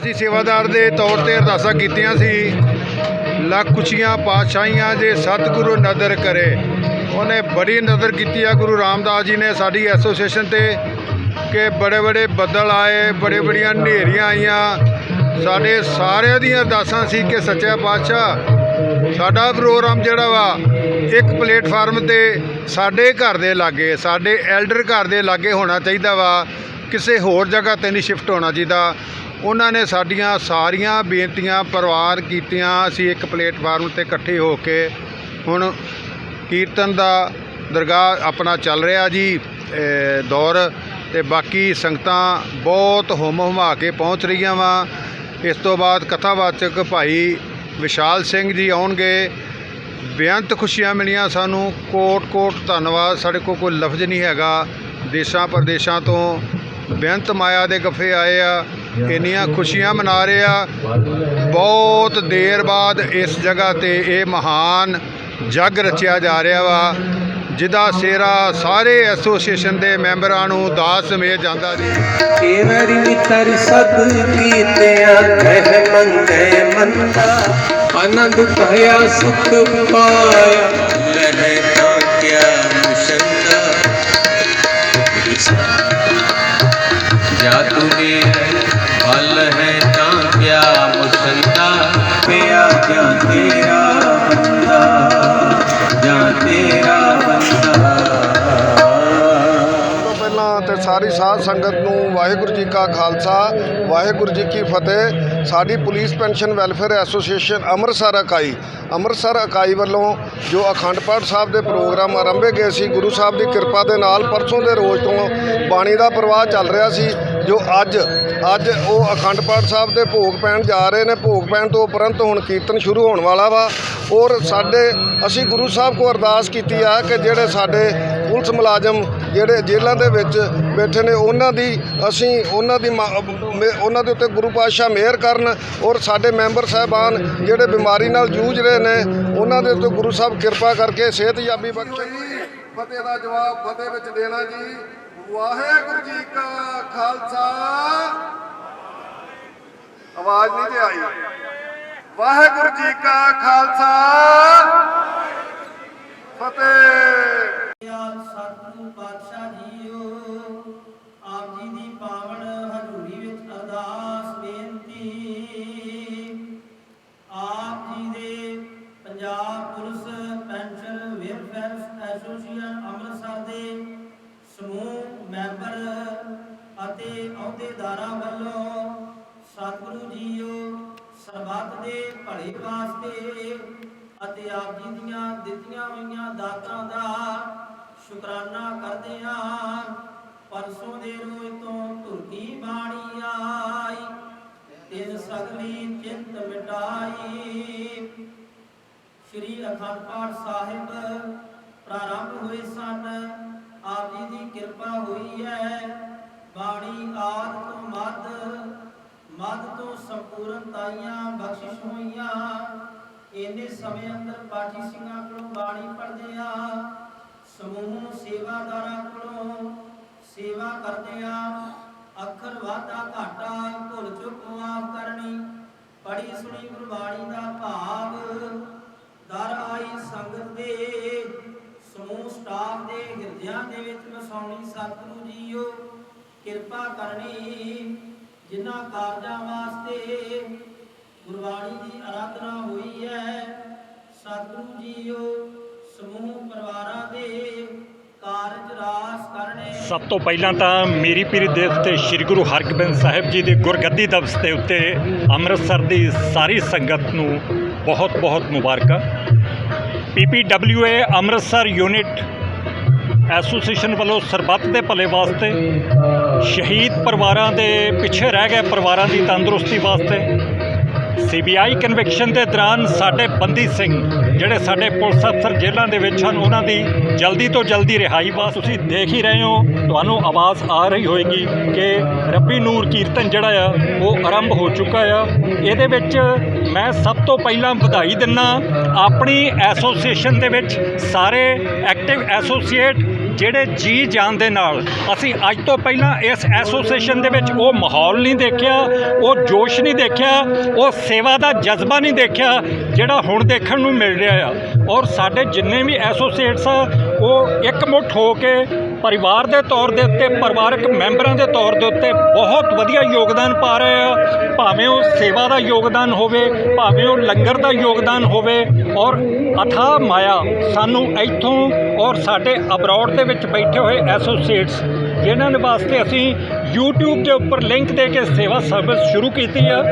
ਅਸੀਂ ਸੇਵਾਦਾਰ ਦੇ ਤੌਰ ਤੇ ਅਰਦਾਸਾਂ ਕੀਤੀਆਂ ਸੀ। ਲੱਖ ਖੁਸ਼ੀਆਂ, ਪਾਤਸ਼ਾਹੀਆਂ ਜੇ ਸਤਿਗੁਰੂ ਨਦਰ ਕਰੇ। ਉਹਨੇ ਬੜੀ ਨਜ਼ਰ ਕੀਤੀ ਆ, ਗੁਰੂ ਰਾਮਦਾਸ ਜੀ ਨੇ ਸਾਡੀ ਐਸੋਸੀਏਸ਼ਨ ਤੇ ਕਿ ਬੜੇ ਬੜੇ ਬੱਦਲ ਆਏ, ਬੜੇ ਬੜੀਆਂ ਹਨੇਰੀਆਂ ਆਈਆਂ। ਸਾਡੇ ਸਾਰਿਆਂ ਦੀਆਂ ਅਰਦਾਸਾਂ ਸੀ ਕਿ ਸੱਚਾ ਪਾਤਸ਼ਾਹ, ਸਾਡਾ ਪ੍ਰੋਗਰਾਮ ਜਿਹੜਾ ਵਾ, ਇੱਕ ਪਲੇਟਫਾਰਮ ਤੇ ਸਾਡੇ ਘਰ ਦੇ ਲਾਗੇ, ਸਾਡੇ ਐਲਡਰ ਘਰ ਦੇ ਲਾਗੇ ਹੋਣਾ ਚਾਹੀਦਾ ਵਾ। ਕਿਸੇ ਹੋਰ ਜਗ੍ਹਾ ਤੇ ਨਹੀਂ ਸ਼ਿਫਟ ਹੋਣਾ ਚਾਹੀਦਾ। ਉਹਨਾਂ ਨੇ ਸਾਡੀਆਂ ਸਾਰੀਆਂ ਬੇਨਤੀਆਂ ਪਰਿਵਾਰ ਕੀਤੀਆਂ, ਅਸੀਂ ਇੱਕ ਪਲੇਟਫਾਰਮ ਤੇ ਇਕੱਠੇ ਹੋ ਕੇ ਹੁਣ ਕੀਰਤਨ ਦਾ ਦਰਗਾਹ ਆਪਣਾ ਚੱਲ ਰਿਹਾ ਜੀ ਦੌਰ ਤੇ ਬਾਕੀ ਸੰਗਤਾਂ ਬਹੁਤ ਹੁਮ ਹੁਮਾ ਕੇ ਪਹੁੰਚ ਰਹੀਆਂ ਵਾ। ਇਸ ਤੋਂ ਬਾਅਦ ਕਥਾਵਾਚਕ ਭਾਈ ਵਿਸ਼ਾਲ ਸਿੰਘ ਜੀ ਆਉਣਗੇ। ਬੇਅੰਤ ਖੁਸ਼ੀਆਂ ਮਿਲੀਆਂ ਸਾਨੂੰ। ਕੋਟ ਕੋਟ ਧੰਨਵਾਦ। ਸਾਡੇ ਕੋਲ ਕੋਈ ਲਫ਼ਜ਼ ਨਹੀਂ ਹੈਗਾ। ਦੇਸ਼ਾਂ ਪ੍ਰਦੇਸ਼ਾਂ ਤੋਂ ਬੇਅੰਤ ਮਾਇਆ ਦੇ ਗੱਫੇ ਆਏ ਆ। ਇੰਨੀਆਂ ਖੁਸ਼ੀਆਂ ਮਨਾ ਰਹੇ ਆ। ਬਹੁਤ ਦੇਰ ਬਾਅਦ ਇਸ ਜਗ੍ਹਾ ਤੇ ਇਹ ਮਹਾਨ ਜੱਗ ਰਚਿਆ ਜਾ ਰਿਹਾ ਵਾ ਜਿਹਦਾ ਸੇਰਾ ਸਾਰੇ ਐਸੋਸੀਏਸ਼ਨ ਦੇ ਮੈਂਬਰਾਂ ਨੂੰ ਦਾਸ ਸਮੇਤ ਜਾਂਦਾ ਜੀ। ਕੇਵਰੀ ਮਿੱਤਰ ਸਤ ਕੀਤਿਆ ਕਹਿ ਮੰਗੇ ਮੰਦਾ ਆਨੰਦ ਪਾਇਆ, ਸੁਖ ਪਾਇਆ। ਜਾਂ ਤੇਰਾ ਬੰਦਾ, ਜਾਂ ਤੇਰਾ ਬੰਦਾ। ਤੋਂ ਪਹਿਲਾਂ ਤੇ ਸਾਰੀ ਸਾਧ ਸੰਗਤ ਨੂੰ ਵਾਹਿਗੁਰੂ ਜੀ ਕਾ ਖਾਲਸਾ, ਵਾਹਿਗੁਰੂ ਜੀ ਕੀ ਫਤਿਹ। ਸਾਡੀ police pension welfare association Amritsar ਇਕਾਈ ਅੰਮ੍ਰਿਤਸਰ ਇਕਾਈ ਵੱਲੋਂ ਜੋ ਅਖੰਡ ਪਾਠ ਸਾਹਿਬ ਦੇ ਪ੍ਰੋਗਰਾਮ ਆਰੰਭੇ ਗਏ ਸੀ, ਗੁਰੂ ਸਾਹਿਬ ਦੀ ਕਿਰਪਾ ਦੇ ਨਾਲ ਪਰਸੋਂ ਦੇ ਰੋਜ਼ ਤੋਂ ਬਾਣੀ ਦਾ ਪ੍ਰਵਾਹ ਚੱਲ ਰਿਹਾ ਸੀ। ਜੋ ਅੱਜ ਅੱਜ ਉਹ ਅਖੰਡ ਪਾਠ ਸਾਹਿਬ ਦੇ ਭੋਗ ਪੈਣ ਜਾ ਰਹੇ ਨੇ, ਭੋਗ ਪੈਣ ਤੋਂ ਉਪਰੰਤ ਹੁਣ ਕੀਰਤਨ ਸ਼ੁਰੂ ਹੋਣ ਵਾਲਾ ਵਾ। ਔਰ ਸਾਡੇ, ਅਸੀਂ ਗੁਰੂ ਸਾਹਿਬ ਕੋ ਅਰਦਾਸ ਕੀਤੀ ਆ ਕਿ ਜਿਹੜੇ ਸਾਡੇ ਪੁਲਿਸ ਮੁਲਾਜ਼ਮ ਜਿਹੜੇ ਜੇਲ੍ਹਾਂ ਦੇ ਵਿੱਚ ਬੈਠੇ ਨੇ, ਉਹਨਾਂ ਦੀ ਅਸੀਂ, ਉਹਨਾਂ ਦੀ ਮਾ- ਉਹਨਾਂ ਦੇ ਉੱਤੇ ਗੁਰੂ ਪਾਤਸ਼ਾਹ ਮਿਹਰ ਕਰਨ ਔਰ ਸਾਡੇ ਮੈਂਬਰ ਸਾਹਿਬਾਨ ਜਿਹੜੇ ਬਿਮਾਰੀ ਨਾਲ ਜੂਝ ਰਹੇ ਨੇ, ਉਹਨਾਂ ਦੇ ਉੱਤੇ ਗੁਰੂ ਸਾਹਿਬ ਕਿਰਪਾ ਕਰਕੇ ਸਿਹਤਯਾਬੀ ਬਖਸ਼ਣ। ਫਤਿਹ ਦਾ ਜਵਾਬ ਫਤਿਹ ਵਿੱਚ ਦੇਣਾ ਜੀ। ਵਾਹਿਗੁਰੂ ਜੀ ਕਾ ਖਾਲਸਾ। ਆਵਾਜ਼ ਨਹੀਂ ਤੇ ਆਈ। ਵਾਹਿਗੁਰੂ ਜੀ ਕਾ ਖਾਲਸਾ। ਫਤਿਹ। ਵਾਸਤੇ ਅਤੇ ਆਪ ਜੀ ਦੀਆਂ ਦਿੱਤੀਆਂ ਹੋਈਆਂ ਦਾਤਾਂ ਦਾ ਸ਼ੁਕਰਾਨਾ ਕਰਦੇ ਹਾਂ। ਪਰਸੋਂ ਦੇ ਰੋਜ਼ ਤੋਂ ਧੁਰਕੀ ਬਾਣੀ ਆਈ, ਤਿਨ ਸਗਲੀ ਚਿੰਤ ਮਿਟਾਈ। ਸ਼੍ਰੀ ਅਖੰਡ ਪਾਠ ਸਾਹਿਬ ਪ੍ਰਾਰੰਭ ਹੋਏ ਸਨ, ਆਪ ਜੀ ਦੀ ਕਿਰਪਾ ਹੋਈ ਹੈ। ਬਾਣੀ ਆਦ ਤੋਂ ਮੱਧ ਤੋਂ ਤਾਈਆਂ, ਬਖਸ਼ਿਸ਼ ਹੋਈਆਂ। ਇੰਨੇ ਸਮੇਂ ਅੰਦਰ ਪਾਠੀ ਸਿੰਘਾਂ ਕੋਲੋਂ ਬਾਣੀ ਪੜ੍ਹਦੇ ਆ। ਸਮੂਹ ਸੇਵਾਦਾਰਾਂ ਕੋਲੋਂ ਸੇਵਾ ਕਰਦੇ ਆ। ਅੱਖਰ ਵਾਧਾ ਘਾਟਾ, ਭੁੱਲ ਚੁੱਕ ਮਾਫ ਕਰਨੀ। ਪੜੀ ਸੁਣੀ ਗੁਰਬਾਣੀ ਦਾ ਭਾਵ। ਦਰ ਆਈ ਸੰਗਤ ਦੇ। ਸਮੂਹ ਸਟਾਫ ਦੇ ਹਿਰਦਿਆਂ ਦੇ ਵਿੱਚ ਵਸਾਉਣੀ। ਸਤਿਗੁਰੂ ਜੀਓ, ਕਿਰਪਾ ਕਰਨੀ। ਜਿਨ੍ਹਾਂ ਕਾਰਜਾਂ ਵਾਸਤੇ ਗੁਰਬਾਣੀ ਦੀ ਆਰਾਧਨਾ ਹੋਈ ਹੈ, ਸਤਿਗੁਰੂ ਜੀਓ, ਸਮੂਹ ਪਰਿਵਾਰਾਂ ਦੇ ਸਭ ਤੋਂ ਪਹਿਲਾਂ ਤਾਂ ਮੇਰੀ ਪੀਰੀ ਦੇਵ ਤੇ ਸ੍ਰੀ ਗੁਰੂ ਹਰਗੋਬਿੰਦ ਸਾਹਿਬ ਜੀ ਦੇ ਗੁਰਗੱਦੀ ਦਿਵਸ ਦੇ ਉੱਤੇ ਅੰਮ੍ਰਿਤਸਰ ਦੀ ਸਾਰੀ ਸੰਗਤ ਨੂੰ ਬਹੁਤ ਬਹੁਤ ਮੁਬਾਰਕਾਂ। ਪੀਪੀਡਬਲਯੂਏ ਅੰਮ੍ਰਿਤਸਰ ਯੂਨਿਟ ਐਸੋਸੀਏਸ਼ਨ ਵੱਲੋਂ ਸਰਬੱਤ ਦੇ ਭਲੇ ਵਾਸਤੇ ਸ਼ਹੀਦ ਪਰਿਵਾਰਾਂ ਦੇ ਪਿੱਛੇ ਰਹਿ ਗਏ ਪਰਿਵਾਰਾਂ ਦੀ ਤੰਦਰੁਸਤੀ ਵਾਸਤੇ। ਸੀਬੀਆਈ ਕਨਵੈਕਸ਼ਨ ਦੇ ਦੌਰਾਨ ਸਾਡੇ ਬੰਦੀ ਸਿੰਘ, ਜਿਹੜੇ ਸਾਡੇ ਪੁਲਿਸ ਅਫਸਰ ਜੇਲ੍ਹਾਂ ਦੇ ਵਿੱਚ ਹਨ, ਉਹਨਾਂ ਦੀ ਜਲਦੀ ਤੋਂ ਜਲਦੀ ਰਿਹਾਈ ਵਾਸਤੇ ਤੁਸੀਂ ਦੇਖ ਹੀ ਰਹੇ ਹੋ, ਤੁਹਾਨੂੰ ਆਵਾਜ਼ ਆ ਰਹੀ ਹੋਏਗੀ ਕਿ ਰੱਬੀ ਨੂਰ ਕੀਰਤਨ ਜਿਹੜਾ ਆ, ਉਹ ਆਰੰਭ ਹੋ ਚੁੱਕਾ ਆ। ਇਹਦੇ ਵਿੱਚ ਮੈਂ ਸਭ ਤੋਂ ਪਹਿਲਾਂ ਵਧਾਈ ਦਿੰਨਾ, ਆਪਣੀ ਐਸੋਸੀਏਸ਼ਨ ਦੇ ਵਿੱਚ ਸਾਰੇ ਐਕਟਿਵ ਐਸੋਸੀਏਟ ਜਿਹੜੇ ਜੀ ਜਾਨ ਦੇ ਨਾਲ ਅਸੀਂ ਅੱਜ ਤੋਂ ਪਹਿਲਾਂ ਇਸ ਐਸੋਸੀਏਸ਼ਨ ਦੇ ਵਿੱਚ ਉਹ ਮਾਹੌਲ ਨਹੀਂ ਦੇਖਿਆ, ਉਹ ਜੋਸ਼ ਨਹੀਂ ਦੇਖਿਆ, ਉਹ ਸੇਵਾ ਦਾ ਜਜ਼ਬਾ ਨਹੀਂ ਦੇਖਿਆ ਜਿਹੜਾ ਹੁਣ ਦੇਖਣ ਨੂੰ ਮਿਲ ਰਿਹਾ ਆ। ਔਰ ਸਾਡੇ ਜਿੰਨੇ ਵੀ ਐਸੋਸੀਏਟਸ ਆ, ਉਹ ਇੱਕ ਮੁੱਠ ਹੋ ਕੇ ਪਰਿਵਾਰ ਦੇ ਤੌਰ ਦੇ ਉੱਤੇ, ਪਰਿਵਾਰਕ ਮੈਂਬਰਾਂ ਦੇ ਤੌਰ ਦੇ ਉੱਤੇ ਬਹੁਤ ਵਧੀਆ ਯੋਗਦਾਨ ਪਾ ਰਹੇ ਆ। ਭਾਵੇਂ ਉਹ ਸੇਵਾ ਦਾ ਯੋਗਦਾਨ ਹੋਵੇ, ਭਾਵੇਂ ਉਹ ਲੰਗਰ ਦਾ ਯੋਗਦਾਨ ਹੋਵੇ, ਔਰ ਅਥਾ ਮਾਇਆ ਸਾਨੂੰ ਇੱਥੋਂ ਔਰ ਸਾਡੇ ਅਬਰੋਡ ਦੇ ਵਿੱਚ ਬੈਠੇ ਹੋਏ ਐਸੋਸੀਏਟਸ ਜਿਨ੍ਹਾਂ ਦੇ ਵਾਸਤੇ ਅਸੀਂ YouTube ਦੇ ਉੱਪਰ ਲਿੰਕ ਦੇ ਕੇ ਸੇਵਾ ਸਰਵਿਸ ਸ਼ੁਰੂ ਕੀਤੀ ਆ।